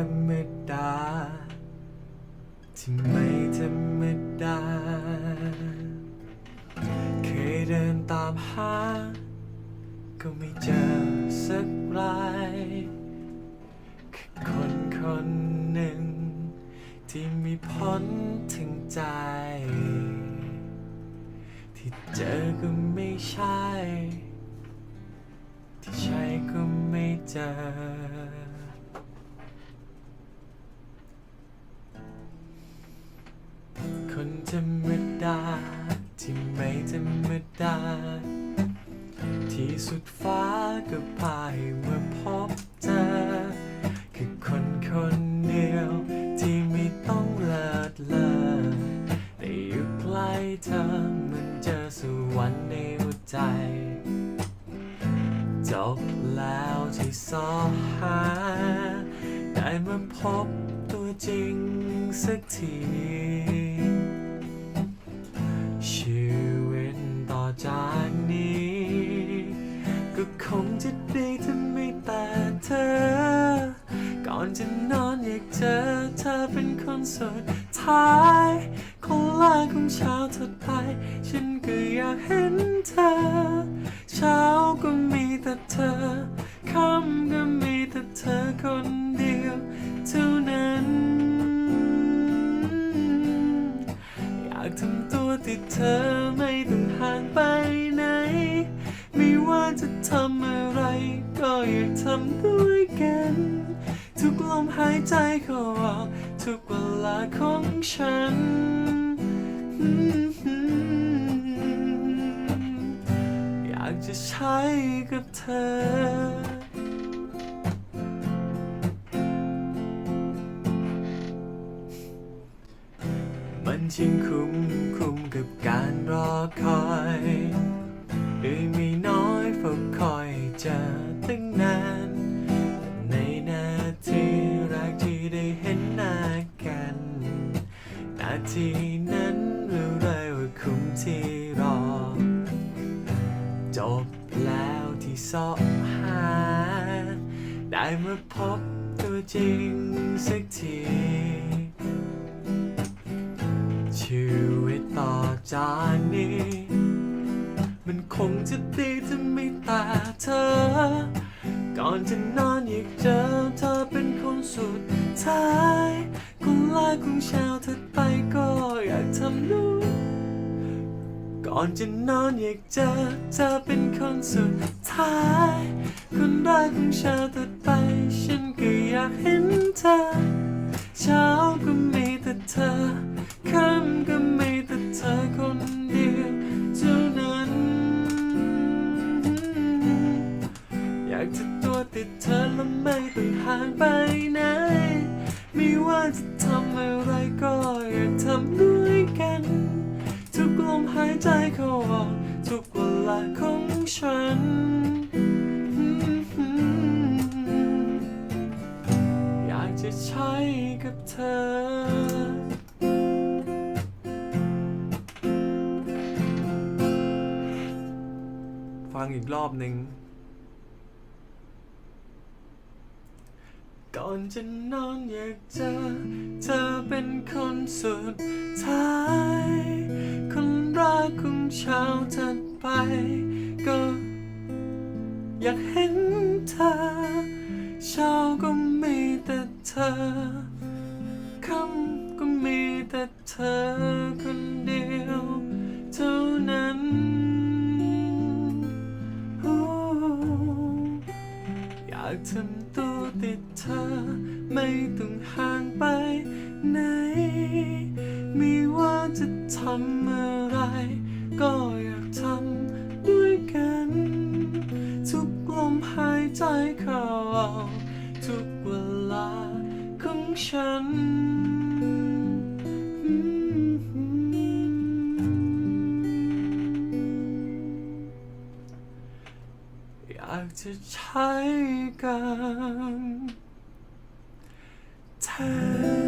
รรมดา ที่ไม่ธรรมดา เคยเดินตามหา ก็ไม่เจอสักรายแค่คนคนหนึ่ง ที่มีพ้นถึงใจ ที่เจอก็ไม่ใช่ ที่ใช่ก็ไม่เจอ รรมดา ที่ไม่ธรรมดา ที่สุดฟ้าก็พายเมื่อพบเจอคือคนคนเดียว ที่ไม่ต้องเลิศเลอได้อยู่ใกล้เธอเหมันเจอสวรรค์ในหัวใจจบแล้วที่สอหา ได้มาพบตัวจริงสักที เจอเธอเป็นคนสุดท้ายคนแรกของเช้าถัดไป ฉันก็อยากเห็นเธอ เช้าก็มีแต่เธอค่ำก็มีแต่เธอคนเดียวเท่านั้น อยากทำตัวติดเธอไม่ต้องห่างไปไหน ไม่ว่าจะทำอะไรก็อยากทำด้วยกัน หายใจเข้าออกทุกเวลาของฉัน อยากจะใช้กับเธอมันชิงคุ้มคุ้มกับการรอคอยหรือมี ทีนั้นรู้เลยว่าคุ้มที่รอ จบแล้วที่สาะหา ได้มาพบตัวจริงสักทีชีวิตต่อจากนี้ มันคงจะดีถ้าไม่ตาเธอ ก่อนจะนอนอยากเจอเธอเป็นคนสุดท้าย ของเช้าถัดไปก็อยากทำนู่นก่อนจะนอนอยากเจอเธอเป็นคนสุดท้าย คนแรกของเช้าถัดไป ฉันก็อยากเห็นเธอ เช้าก็มีแต่เธอค่ำก็มีแต่เธอคนเดียวเท่านั้น อยากจะตัวติดเธอและไม่ต้องห่างไปไหน ไม่ว่าจะำอะไรก็อยากทำด้วยกัน ทุกลมหายใจเข้าออกทุกเวลาของฉัน อยากจะใช้กับเธอฟังอีกรอบหนึ่ง ก่อนจะนอนอยากเจอเธอเป็นคนสุดท้าย คนรักของเช้าถัดไป ก็อยากเห็นเธอเช้าก็มีแต่เธอค่ำก็มีแต่เธอคนเดียวเท่านั้นอยากทำตัว ติดเธอ ไม่ต้องห่างไปไหน ไม่ว่าจะทำอะไร ก็อยากทำด้วยกัน ทุกลมหายใจเข้าออกทุกเวลาของฉัน จะใช้กันแทน